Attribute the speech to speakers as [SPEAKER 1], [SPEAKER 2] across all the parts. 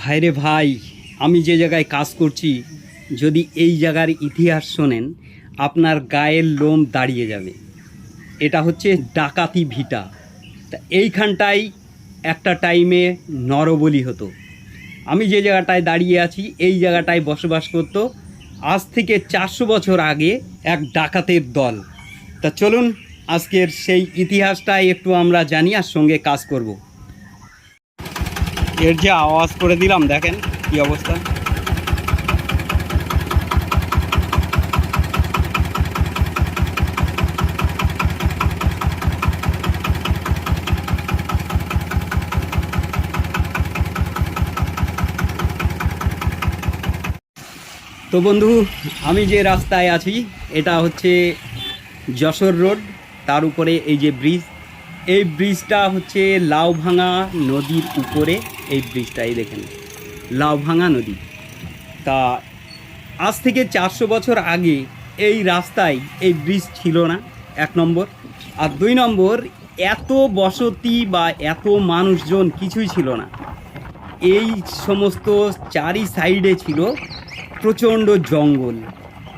[SPEAKER 1] ভাইরে ভাই, আমি যে জায়গায় কাজ করছি, যদি এই জায়গার ইতিহাস শোনেন, আপনার গায়ের লোম দাঁড়িয়ে যাবে। এটা হচ্ছে ডাকাতি ভিটা। তা এইখানটায় একটা টাইমে নরবলি হতো। আমি যে জায়গাটায় দাঁড়িয়ে আছি, এই জায়গাটায় বসবাস করত, আজ থেকে চারশো বছর আগে এক ডাকাতের দল। তা চলুন, আজকের সেই ইতিহাসটাই একটু আমরা জানি আর সঙ্গে কাজ করব। এর যে আওয়াজ করে দিলাম, দেখেন কি অবস্থা। তো বন্ধু, আমি যে রাস্তায় আছি, এটা হচ্ছে যশোর রোড, তার উপরে এই যে ব্রিজ এই ব্রিজটা হচ্ছে লাউভাঙা নদীর উপরে এই ব্রিজটা এই দেখেন। লাউভাঙা নদী। তা আজ থেকে চারশো বছর আগে এই রাস্তায় এই ব্রিজ ছিল না, এক নম্বর। আর দুই নম্বর, এত বসতি বা এত মানুষজন কিছুই ছিল না। এই সমস্ত চারি সাইডে ছিল প্রচণ্ড জঙ্গল।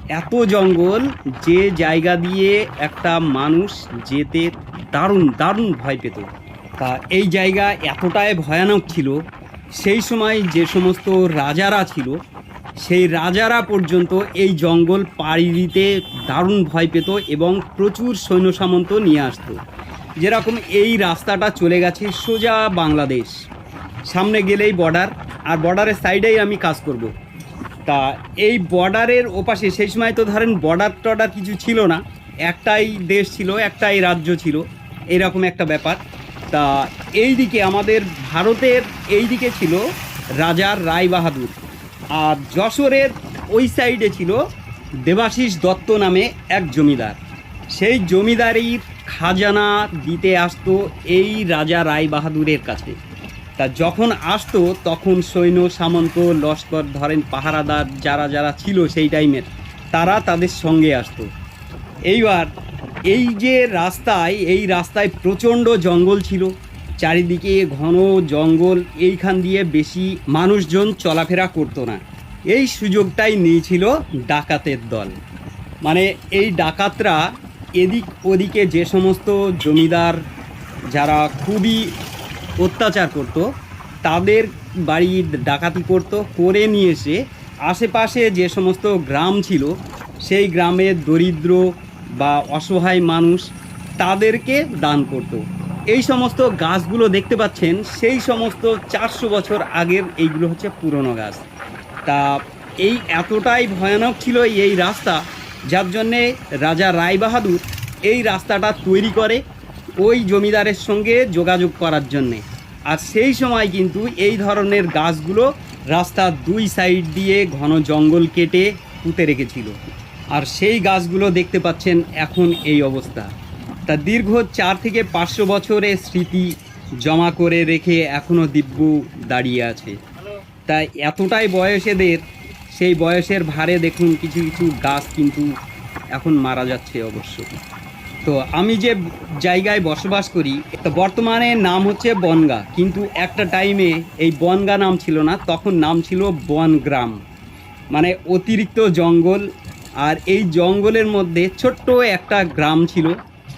[SPEAKER 1] এত জঙ্গল যে জায়গা দিয়ে একটা মানুষ যেতে দারুণ দারুণ ভয় পেত। তা এই জায়গা এতটাই ভয়ানক ছিল, সেই সময় যে সমস্ত রাজারা ছিল, সেই রাজারা পর্যন্ত এই জঙ্গল পাড়ি দিতে দারুণ ভয় পেত এবং প্রচুর সৈন্য সামন্ত নিয়ে আসতো। যেরকম এই রাস্তাটা চলে গেছে সোজা বাংলাদেশ। সামনে গেলেই বর্ডার আর বর্ডারের সাইডেই আমি কাজ করব। তা এই বর্ডারের ওপাশে, সেই সময় তো ধরেন বর্ডার টর্ডার কিছু ছিল না, একটাই দেশ ছিল, একটাই রাজ্য ছিল। এরকম একটা ব্যাপার। তা এই দিকে আমাদের ভারতের এই দিকে ছিল রাজার রায় বাহাদুর আর যশোরের ওই সাইডে ছিল দেবাশিস দত্ত নামে এক জমিদার। সেই জমিদারির খাজানা দিতে আসতো এই রাজা রায় বাহাদুরের কাছে। তা যখন আসতো তখন সৈন্য সামন্ত, লস্কর, ধরেন পাহারাদার যারা যারা ছিল সেই টাইমের তারা তাদের সঙ্গে আসতো। এইবার এই যে রাস্তায়, এই রাস্তায় প্রচণ্ড জঙ্গল ছিল। চারিদিকে ঘন জঙ্গল, এইখান দিয়ে বেশি মানুষজন চলাফেরা করতো না। এই সুযোগটাই নিয়েছিল ডাকাতের দল। মানে এই ডাকাতরা এদিক ওদিকে যে সমস্ত জমিদার যারা খুবই অত্যাচার করত, তাদের বাড়ি ডাকাতি করত, করে নিয়ে এসে আশেপাশে যে সমস্ত গ্রাম ছিল, সেই গ্রামের দরিদ্র বা অসহায় মানুষ তাদেরকে দান করত। এই সমস্ত গাছগুলো দেখতে পাচ্ছেন, সেই সমস্ত চারশো বছর আগের এইগুলো হচ্ছে পুরনো গাছ। তা এই এতটাই ভয়ানক ছিল এই রাস্তা, যার জন্যে রাজা রায়বাহাদুর এই রাস্তাটা তৈরি করে ওই জমিদারের সঙ্গে যোগাযোগ করার জন্যে। আর সেই সময় কিন্তু এই ধরনের গাছগুলো রাস্তার দুই সাইড দিয়ে ঘন জঙ্গল কেটে পুঁতে রেখেছিল। আর সেই গাছগুলো দেখতে পাচ্ছেন এখন এই অবস্থা। তা দীর্ঘ চার থেকে পাঁচশো বছরের স্মৃতি জমা করে রেখে এখনও দিব্য দাঁড়িয়ে আছে। তাই এতটাই বয়সেদের সেই বয়সের ভারে দেখুন কিছু কিছু গাছ কিন্তু এখন মারা যাচ্ছে অবশ্য। তো আমি যে জায়গায় বসবাস করি, তো বর্তমানে নাম হচ্ছে বনগা। কিন্তু একটা টাইমে এই বনগা নাম ছিল না, তখন নাম ছিল বনগ্রাম। মানে অতিরিক্ত জঙ্গল আর এই জঙ্গলের মধ্যে ছোট্ট একটা গ্রাম ছিল।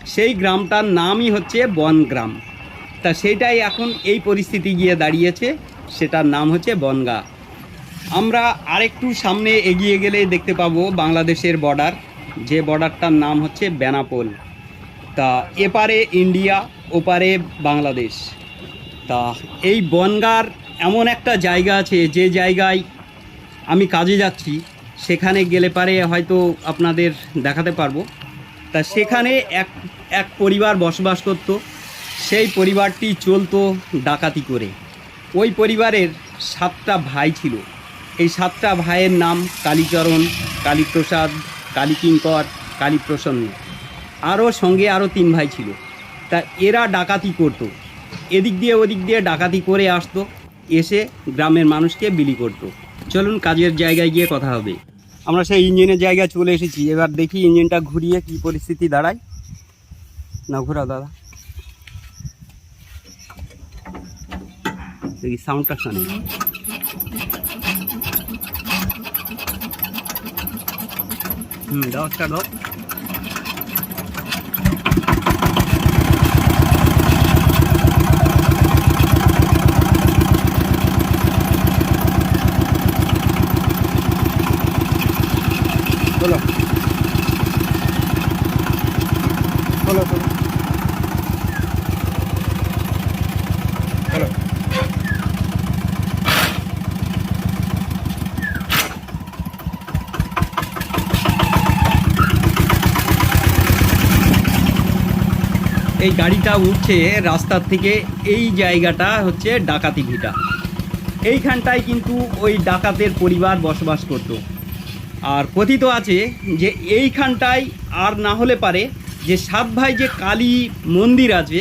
[SPEAKER 1] সেই গ্রামটার নামই হচ্ছে বনগ্রাম। তা সেইটাই এখন এই পরিস্থিতি গিয়ে দাঁড়িয়েছে, সেটার নাম হচ্ছে বনগা। আমরা আরেকটু সামনে এগিয়ে গেলে দেখতে পাবো বাংলাদেশের বর্ডার যে বর্ডারটার নাম হচ্ছে বেনাপোল। তা এপারে ইন্ডিয়া, ওপারে বাংলাদেশ। তা এই বনগার এমন একটা জায়গা আছে, যে জায়গায় আমি কাজে যাচ্ছি সেখানে গেলে পারে হয়তো আপনাদের দেখাতে পারব। তা সেখানে এক এক পরিবার বসবাস করত। সেই পরিবারটি চলতো ডাকাতি করে। ওই পরিবারের সাতটা ভাই ছিল। এই সাতটা ভাইয়ের নাম কালীচরণ, কালীপ্রসাদ, কালীকিঙ্কর, কালীপ্রসন্ন। আরও সঙ্গে আরও তিন ভাই ছিল। তা এরা ডাকাতি করত। এদিক দিয়ে ওদিক দিয়ে ডাকাতি করে আসতো। এসে গ্রামের মানুষকে বিলি করত। চলুন কাজের জায়গায় গিয়ে কথা হবে। আমরা সেই ইঞ্জিনের জায়গায় চলে এসেছি। এবার দেখি ইঞ্জিনটা ঘুরিয়ে কি পরিস্থিতি দাঁড়ায়। না ঘোরা দাদা। দেখি সাউন্ডটা শোনে। হুম দাও একটা দাও এই গাড়িটা উঠছে রাস্তার থেকে এই জায়গাটা হচ্ছে ডাকাতি ভিটা। এইখানটায় কিন্তু ওই ডাকাতের পরিবার বসবাস করত। আর কথিত আছে যে এইখানটায় আর না হলে পারে যে সাত ভাই যে কালী মন্দির আছে,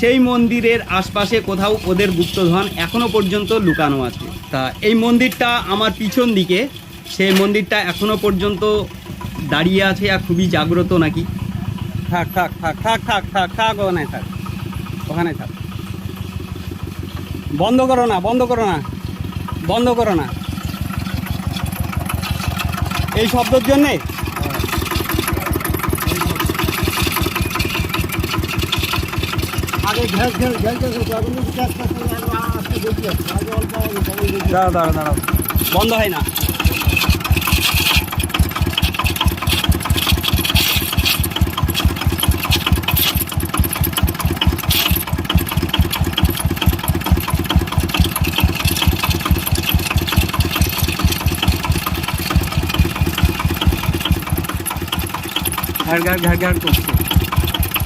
[SPEAKER 1] সেই মন্দিরের আশপাশে কোথাও ওদের গুপ্তধন এখনও পর্যন্ত লুকানো আছে। তা এই মন্দিরটা আমার পিছন দিকে, সেই মন্দিরটা এখনও পর্যন্ত দাঁড়িয়ে আছে আর খুবই জাগ্রত নাকি। থাক থাক থাক থাক থাক থাক থাক ওখানে থাক ওখানে থাক বন্ধ করো না বন্ধ করো না বন্ধ করো না এই শব্দের জন্যে
[SPEAKER 2] আগে ঘ্যাস ঘ্যাস বন্ধ হয় হতো এখন যদি গ্যাস পাস করে আমরা আজকে বেশি আছে আগে অল্প আগে সবাই বেশি
[SPEAKER 1] দাঁড়াও দাঁড়াও দাঁড়াও বন্ধ হয় না ঘাড় ঘাড় ঘাড় ঘাড় করছে।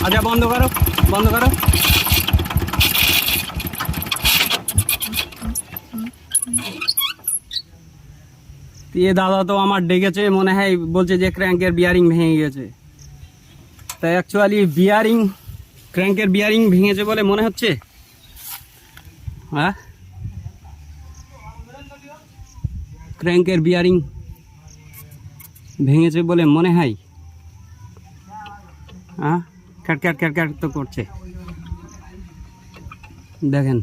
[SPEAKER 1] আচ্ছা বন্ধ করো বন্ধ করো। এ দাদা তো আমার ডেকেছে, মনে হয় বলছে যে ক্র্যাঙ্কের বিয়ারিং ভেঙে গেছে। তাই অ্যাকচুয়ালি বিয়ারিং ক্র্যাঙ্কের বিয়ারিং ভেঙেছে বলে মনে হচ্ছে? হ্যাঁ? ক্র্যাঙ্কের বিয়ারিং ভেঙেছে বলে মনে হয়? হ্যাঁ? ক্যাট ক্যাট তো করছে। দেখেন,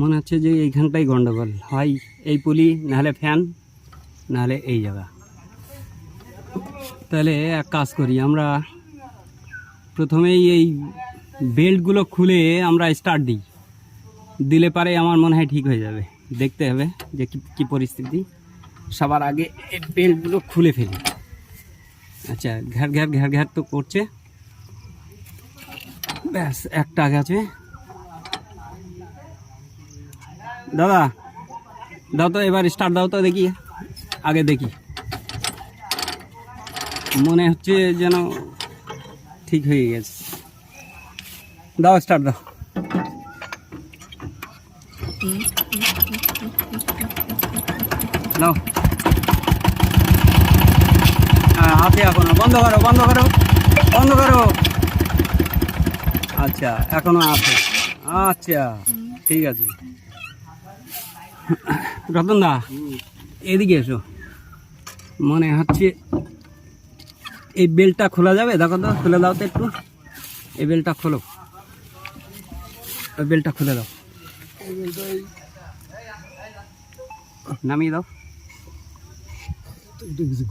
[SPEAKER 1] মনে হচ্ছে যে এইখানটাই গন্ডগোল। হয় এই পুলি, নাহলে ফ্যান, নাহলে এই জায়গা। তাহলে এক কাজ করি, আমরা প্রথমেই এই বেল্টগুলো খুলে আমরা স্টার্ট দিই। দিলে পারে আমার মনে হয় ঠিক হয়ে যাবে। দেখতে হবে যে কী পরিস্থিতি। সবার আগে এই বেল্টগুলো খুলে ফেলি। আচ্ছা ঘ্যাট ঘ্যাট ঘ্যাট ঘ্যাট তো করছে। ব্যাস, একটা গেছে। দাদা, দাও তো এবার স্টার্ট দাও তো দেখি, আগে দেখি। মনে হচ্ছে যেন ঠিক হয়ে গেছে। দাও স্টার্ট দাও। দাও হ্যাঁ আছে এখনও বন্ধ করো বন্ধ করো বন্ধ করো। আচ্ছা এখনও আছে। আচ্ছা ঠিক আছে। রতন দা, এদিকে এসো। মনে হচ্ছে এই বেলটা খোলা যাবে? দেখো তো, খুলে দাও তো একটু। এই বেলটা খোলো। ওই বেলটা খুলে দাও। নামিয়ে দাও,
[SPEAKER 2] দেখছি।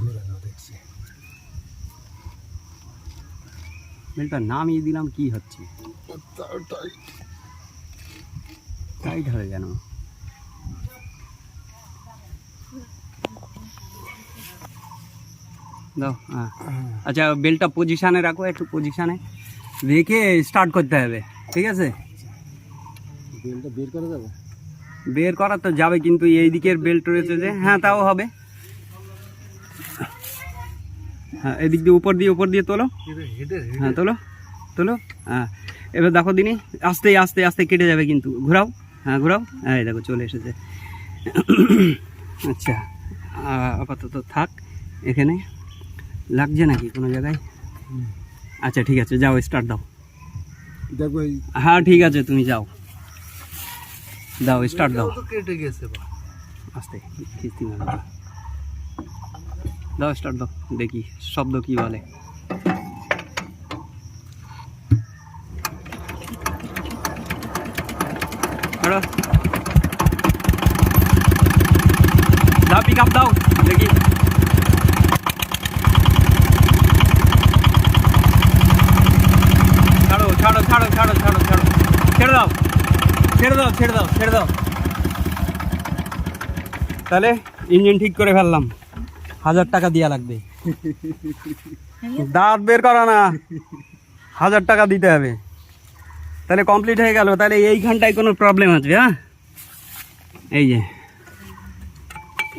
[SPEAKER 1] বেলটা নামিয়ে দিলাম কি হচ্ছে? টাইট হবে কেন দাও হ্যাঁ আচ্ছা বেলটা পজিশানে রাখো একটু পজিশানে রেখে স্টার্ট করতে হবে ঠিক আছে?
[SPEAKER 2] বেলটা বের করা যাবে?
[SPEAKER 1] বের করা তো যাবে কিন্তু এই দিকের বেল্ট রয়েছে যে হ্যাঁ তাও হবে। হ্যাঁ এদিক দিয়ে উপর দিয়ে উপর দিয়ে তোলো। হ্যাঁ তোলো তোলো হ্যাঁ। এবার দেখো দিনি আস্তে আস্তে আস্তে কেটে যাবে কিন্তু। ঘোরাও হ্যাঁ ঘোরাও। হ্যাঁ দেখো চলে এসেছে। আচ্ছা আপাতত থাক এখানে। লাগছে নাকি কোনো জায়গায়? আচ্ছা ঠিক আছে যাও স্টার্ট দাও।
[SPEAKER 2] দেখো
[SPEAKER 1] হ্যাঁ ঠিক আছে তুমি যাও। দাও স্টার্ট দাও।
[SPEAKER 2] কেটে গেছে
[SPEAKER 1] আস্তে কিস্তি দাও স্টার্ট দাও, দেখি, শব্দ কি বলে। ছাড়ো ছাড়ো ছাড়ো ছাড়ো ছাড়ো ছাড়ো। ছেড়ে দাও দাও, ছেড়ে দাও ছেড়ে দাও। তাহলে ইঞ্জিন ঠিক করে ফেললাম। হাজার টাকা দেওয়া লাগবে। দাঁত বের করা না। হাজার টাকা দিতে হবে। তাহলে কমপ্লিট হয়ে গেল। তাহলে এইখানটায় কোনো প্রবলেম আছে হ্যাঁ? এই যে।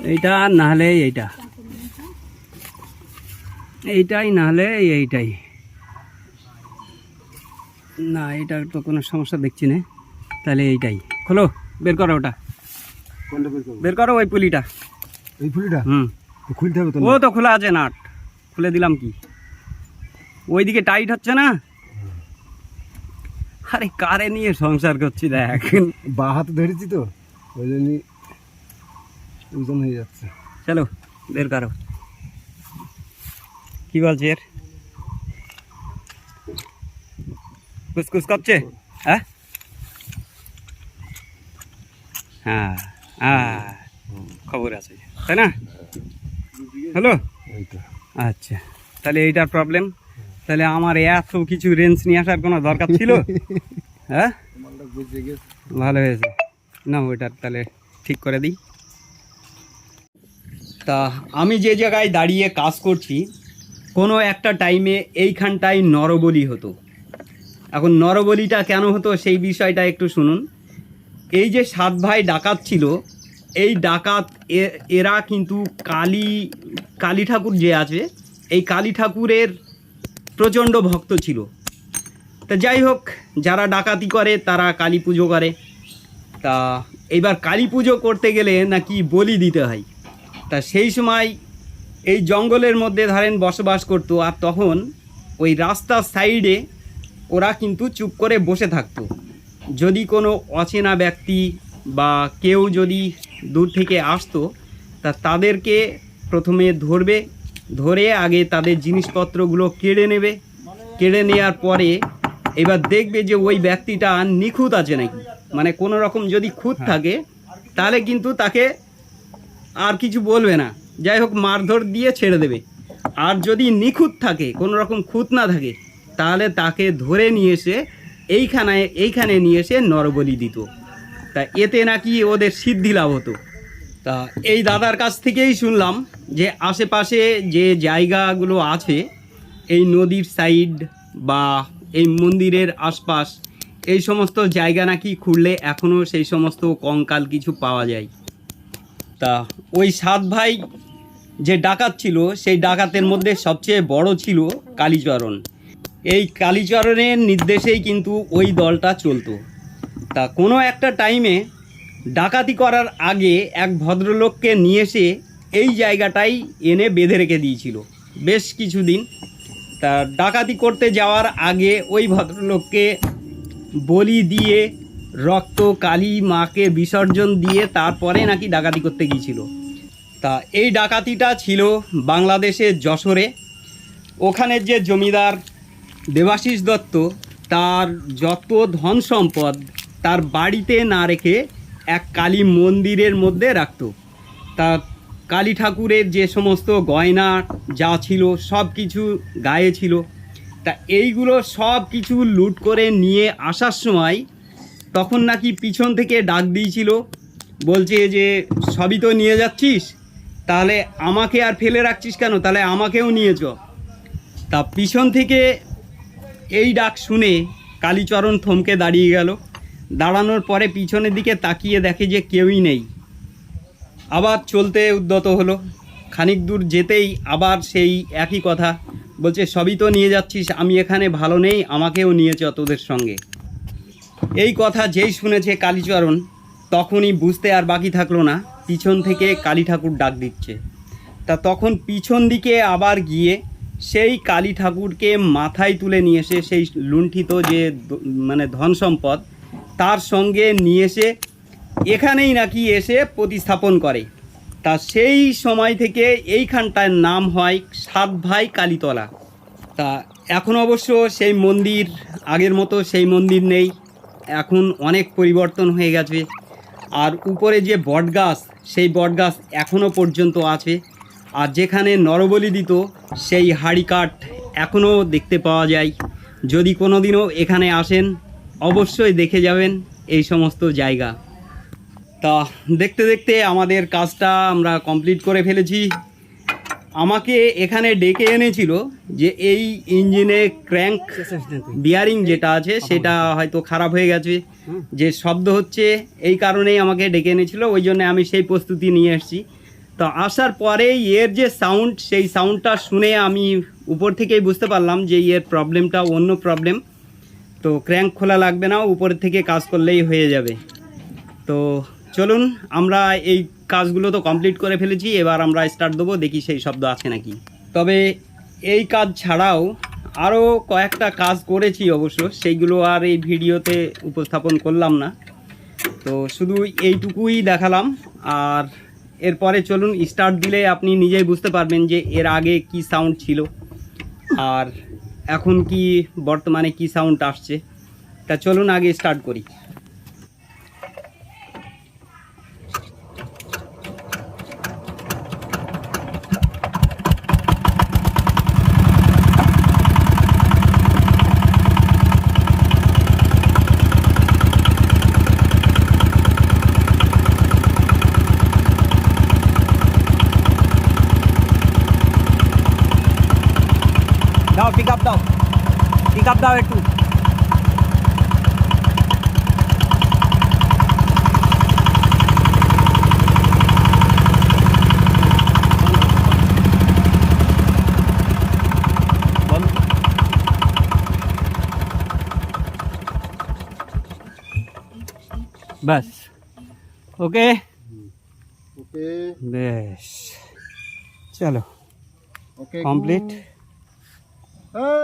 [SPEAKER 1] এইটা না হলে এইটা। এইটাই না হলে এইটাই। না এটা তো কোনো সমস্যা দেখছি না। তাহলে এইটাই। খোলো বের করো ওটা।
[SPEAKER 2] বের
[SPEAKER 1] করো ওই পুলিটা।
[SPEAKER 2] এই পুলিটা?
[SPEAKER 1] হুম।
[SPEAKER 2] খুলতে হবে তো
[SPEAKER 1] ও তো খোলা আছে নাট। খুলে দিলাম কি? ওইদিকে টাইট হচ্ছে না? আরে কারে নিয়ে সংসার করছি দেখ?
[SPEAKER 2] বা হাতে ধরেছি তো ওই ওজন হয়ে যাচ্ছে।
[SPEAKER 1] চলো বের করো। কি বলছে এর? কুসকুস করছে? হ্যাঁ? হ্যাঁ হ্যাঁ খবর আছে তাই না? হ্যালো? আচ্ছা। তাহলে এইটার প্রবলেম তাহলে আমার এত কিছু রেঞ্জ নিয়ে আসার কোনো দরকার ছিল? হ্যাঁ? ভালো হয়েছে। না ওইটার তাহলে ঠিক করে দিই। তা আমি যে জায়গায় দাঁড়িয়ে কাজ করছি কোনো একটা টাইমে এইখানটায় নরবলি হতো। এখন নরবলিটা কেন হতো সেই বিষয়টা একটু শুনুন। এই যে সাত ভাই ডাকাত ছিল এই ডাকাত এরা কিন্তু কালী কালী ঠাকুর যে আছে, এই কালী ঠাকুরের প্রচণ্ড ভক্ত ছিল। তা যাই হোক, যারা ডাকাতি করে, তারা কালী পুজো করে। তা এইবার কালী পুজো করতে গেলে নাকি বলি দিতে হয়। তা সেই সময় এই জঙ্গলের মধ্যে ধরেন বসবাস করতো, আর তখন ওই রাস্তার সাইডে ওরা কিন্তু চুপ করে বসে থাকতো। যদি কোনো অচেনা ব্যক্তি বা কেউ যদি দূর থেকে আসতো তা তাদেরকে প্রথমে ধরবে ধরে আগে তাদের জিনিসপত্রগুলো কেড়ে নেবে। কেড়ে নেওয়ার পরে এবার দেখবে যে ওই ব্যক্তিটা নিখুঁত আছে নাকি। মানে কোনো রকম যদি খুঁত থাকে তাহলে কিন্তু তাকে আর কিছু বলবে না। যাই হোক মারধর দিয়ে ছেড়ে দেবে। আর যদি নিখুঁত থাকে কোনো রকম খুঁত না থাকে তাহলে তাকে ধরে নিয়ে এসে এইখানে এইখানে নিয়ে এসে নরবলি দিত। তা এতে নাকি ওদের সিদ্ধি লাভ হতো। তা এই দাদার কাছ থেকেই শুনলাম যে আশেপাশে যে জায়গাগুলো আছে, এই নদীর সাইড বা এই মন্দিরের আশপাশ, এই সমস্ত জায়গা নাকি খুঁড়লে এখনও সেই সমস্ত কঙ্কাল কিছু পাওয়া যায়। তা ওই সাত ভাই যে ডাকাত ছিল, সেই ডাকাতের মধ্যে সবচেয়ে বড় ছিল কালীচরণ। এই কালীচরণের নির্দেশেই কিন্তু ওই দলটা চলতো। তা কোনো একটা টাইমে ডাকাতি করার আগে এক ভদ্রলোককে নিয়ে এসে এই জায়গাটাই এনে বেঁধে রেখে দিয়েছিল। বেশ কিছুদিন। তা ডাকাতি করতে যাওয়ার আগে ওই ভদ্রলোককে বলি দিয়ে রক্ত, কালী, মাকে বিসর্জন দিয়ে তারপরে নাকি ডাকাতি করতে গিয়েছিল। তা এই ডাকাতিটা ছিল বাংলাদেশের যশোরে। ওখানের যে জমিদার দেবাশিস দত্ত, তার যত ধন সম্পদ তার বাড়িতে না রেখে এক কালী মন্দিরের মধ্যে রাখতো। তা কালী ঠাকুরের যে সমস্ত গয়না যা ছিল সব কিছু গায়ে ছিল। তা এইগুলো সব কিছু লুট করে নিয়ে আসার সময় তখন নাকি পিছন থেকে ডাক দিয়েছিল, বলছে যে, সবই তো নিয়ে যাচ্ছিস? তাহলে আমাকে আর ফেলে রাখছিস কেন? তাহলে আমাকেও নিয়ে চ। তা পিছন থেকে এই ডাক শুনে কালীচরণ থমকে দাঁড়িয়ে গেল। দাঁড়ানোর পরে পিছনের দিকে তাকিয়ে দেখে যে কেউই নেই। আবার চলতে উদ্যত হলো। খানিক দূর যেতেই আবার সেই একই কথা। বলছে, সবই তো নিয়ে যাচ্ছিস, আমি এখানে ভালো নেই, আমাকেও নিয়েছে তোদের সঙ্গে। এই কথা যেই শুনেছে কালীচরণ, তখনই বুঝতে আর বাকি থাকল না, পিছন থেকে কালী ঠাকুর ডাক দিচ্ছে। তা তখন পিছন দিকে আবার গিয়ে সেই কালী ঠাকুরকে মাথায় তুলে নিয়ে এসে সেই লুণ্ঠিত যে মানে ধন সম্পদ তার সঙ্গে নিয়ে এসে এখানেই নাকি এসে প্রতিস্থাপন করে। তা সেই সময় থেকে এইখানটার নাম হয় সাত ভাই কালীতলা। তা এখন অবশ্য সেই মন্দির, আগের মতো সেই মন্দির নেই। এখন অনেক পরিবর্তন হয়ে গেছে। আর উপরে যে বটগাছ, সেই বটগাছ এখনও পর্যন্ত আছে। আর যেখানে নরবলি দিত, সেই হাড়ি কাঠ এখনও দেখতে পাওয়া যায়। যদি কোনো দিনও এখানে আসেন অবশ্যই দেখে যাবেন এই সমস্ত জায়গা। তা দেখতে দেখতে আমাদের কাজটা আমরা কমপ্লিট করে ফেলেছি। আমাকে এখানে ডেকে এনেছিল যে এই ইঞ্জিনে ক্র্যাঙ্ক বিয়ারিং যেটা আছে, সেটা হয়তো খারাপ হয়ে গেছে। যে শব্দ হচ্ছে, এই কারণেই আমাকে ডেকে এনেছিল, ওই জন্য আমি সেই প্রস্তুতি নিয়ে এসেছি। তো আসার পরে এর যে সাউন্ড সেই সাউন্ডটা শুনে আমি উপর থেকেই বুঝতে পারলাম যে এর প্রবলেমটা অন্য প্রবলেম তো ক্র্যাঙ্ক খোলা লাগবে না, উপর থেকে কাজ করলেই হয়ে যাবে। তো চলুন, আমরা এই কাজগুলো তো কমপ্লিট করে ফেলেছি, এবার আমরা স্টার্ট দেবো, দেখি সেই শব্দ আছে নাকি। তবে এই কাজ ছাড়াও আরও কয়েকটা কাজ করেছি অবশ্য, সেইগুলো আর এই ভিডিওতে উপস্থাপন করলাম না। তো শুধু এইটুকুই দেখালাম, আর এরপরে চলুন স্টার্ট দিলে আপনি নিজেই বুঝতে পারবেন যে এর আগে কি সাউন্ড ছিল। আর এখন কি বর্তমানে কি সাউন্ড আসছে? তা চলুন আগে স্টার্ট করি। দাও পিক আপ দাও পিক আপ দাও একটু বাস ওকে
[SPEAKER 2] ওকে
[SPEAKER 1] বেশ চলো
[SPEAKER 2] ওকে
[SPEAKER 1] কমপ্লিট
[SPEAKER 2] হ্যাঁ